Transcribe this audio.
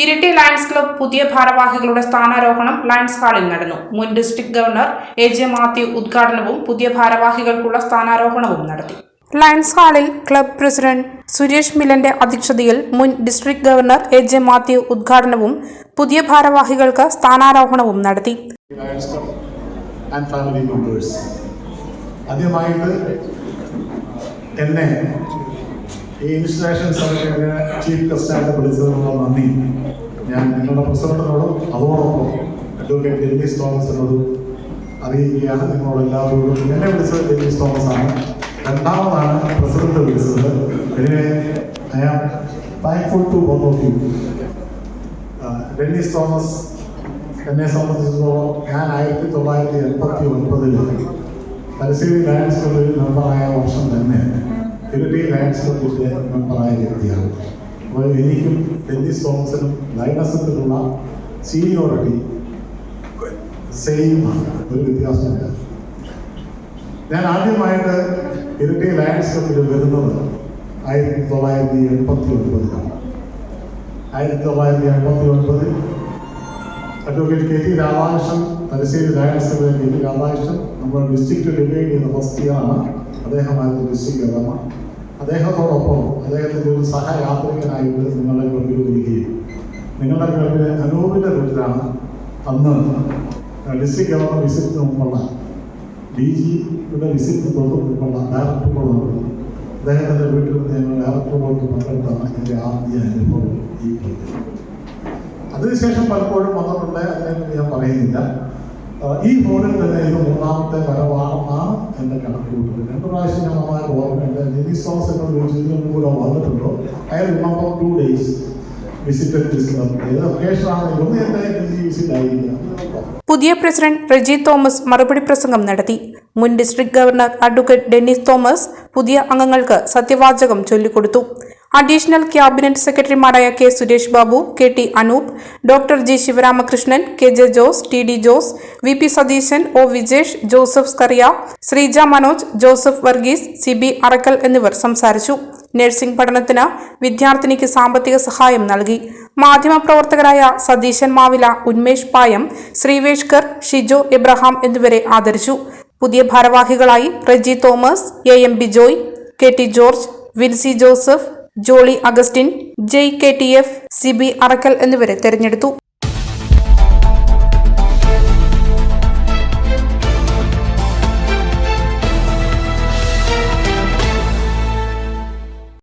Iritty lions club പുതിയ ഭാരവാഹികളുടെ സ്ഥാനാരോഹണം lions ഹാളിൽ നടന്നു. മുൻ district governor A J Mathew ഉദ്ഘാടനവും പുതിയ ഭാരവാഹികൾക്കുള്ള സ്ഥാനാരോഹണവും നടത്തി. ലയൺസ് ഹാളിൽ ക്ലബ് പ്രസിഡന്റ് സുരേഷ് മിലന്റെ അധ്യക്ഷതയിൽ മുൻ district governor A J Mathew ഉദ്ഘാടനവും പുതിയ ഭാരവാഹികൾക്ക് സ്ഥാനാരോഹണവും നടത്തി. ആൻഡ് ഫാമിലി മെമ്പേഴ്സ് ആദ്യമായിട്ട് എന്നെ ഈ ഇൻസ്റ്റലേഷൻ സമിതിയുടെ ചീഫ് ഗസ്റ്റായിട്ട് വിളിച്ചതിനുള്ള നന്ദി. ഞാൻ നിങ്ങളുടെ പ്രസിഡന്റിനോടും അതോടൊപ്പം അഡ്വക്കേറ്റ് ഡെന്നീസ് തോമസിനോടും അറിയിക്കുകയാണ്. നിങ്ങളോട് എല്ലാവരോടും എന്നെ വിളിച്ചത് ഡെന്നീസ് തോമസ് ആണ് രണ്ടാമതാണ് പ്രസിഡന്റ് വിളിച്ചത്. Anyway I am thankful to both of you Dennis Thomas എന്നെ സംബന്ധിച്ചിടത്തോളം ഞാൻ ആയിരത്തി തൊള്ളായിരത്തി എൺപത്തി ഒൻപതിൽ തലശ്ശേരി ലയൺസ് മെമ്പറായ വർഷം തന്നെ ഇരട്ടി ലയൺസ് ക്ലബിന്റെ മെമ്പറായ വ്യക്തിയാണ് അപ്പോൾ എനിക്കും ഡെന്നീസ് തോമസിനും ലയണസത്തിലുള്ള സീനിയോറിറ്റി സെയിം ആണ്. ഒരു വ്യത്യാസമില്ല. ഞാൻ ആദ്യമായിട്ട് ഇരട്ടി ലയൻസ് ക്ലബിൽ വരുന്നത് ആയിരത്തി തൊള്ളായിരത്തി എൺപത്തി ഒൻപതിലാണ് ആയിരത്തി തൊള്ളായിരത്തി എൺപത്തി ഒൻപതിൽ advocate K T Radhakrishnan Thalassery lions K T Radhakrishnan നമ്മുടെ ഡിസ്ട്രിക്ട് ഡിവൈഡ് ചെയ്യുന്ന ഫസ്റ്റ് ഇയറാണ് അദ്ദേഹമായിരുന്നു ഡിസ്ട്രിക്ട് ഗവർണർ അദ്ദേഹത്തോടൊപ്പം അദ്ദേഹത്തിന്റെ ഒരു സഹയാത്രികനായിട്ട് നിങ്ങളുടെ ക്ലബിൽ വരികയും നിങ്ങളുടെ ക്ലബിലെ അനൂപിന്റെ വീട്ടിലാണ് അന്ന് ഡിസ്ട്രിക്ട് ഗവർണർ വിസിറ്റിന് മുമ്പുള്ള ഡി ജിയുടെ വിസിറ്റിന് തൊട്ട് മുമ്പുള്ള നടന്നു അദ്ദേഹത്തിന്റെ വീട്ടിൽ നിന്ന് ഞങ്ങൾ ഡയറക്ടറോട് പങ്കെടുത്താണ് എന്റെ ആദ്യ അനുഭവം ഈ അതിനുശേഷം പലപ്പോഴും വന്നിട്ടുണ്ട് അതിനെ ഞാൻ പറയുന്നില്ല. ഈ ഹോളിൽ തന്നെ ഇത് മൂന്നാമത്തെ വരവാണെന്നാണ് എന്റെ കണക്കുകൂട്ടൽ രണ്ട് പ്രാവശ്യം ഞാൻ നന്നായി ഓർമ്മയുണ്ട്. ലിനിസ് തോമസ് എന്നോട് ചോദിച്ചു ഇതിനു കൂടെ വന്നിട്ടുണ്ടോ? I remember two days visited visit പുതിയ പ്രസിഡന്റ് റെജി തോമസ് മറുപടി പ്രസംഗം നടത്തി. മുൻ district governor advocate Dennis Thomas പുതിയ അംഗങ്ങൾക്ക് സത്യവാചകം ചൊല്ലിക്കൊടുത്തു. അഡീഷണൽ ക്യാബിനറ്റ് സെക്രട്ടറിമാരായ K Suresh Babu K T Anoop doctor G Sivaramakrishnan K J Jose T D Jose V P Satheesan O Vijesh Joseph Scaria Sreeja Manoj Joseph Varghese C B Arakkal എന്നിവർ സംസാരിച്ചു. Nursing പഠനത്തിന് വിദ്യാർത്ഥിനിക്ക് സാമ്പത്തിക സഹായം നൽകി. മാധ്യമപ്രവർത്തകരായ സതീശൻ മാവില ഉന്മേഷ് പായം ശ്രീവേഷ്കർ ഷിജോ എബ്രഹാം എന്നിവരെ ആദരിച്ചു. പുതിയ ഭാരവാഹികളായി Reji Thomas A M Bijoy K T George Vincy Joseph Jolly Augustine Jay K T F C B Arakkal എന്നിവരെ തെരഞ്ഞെടുത്തു.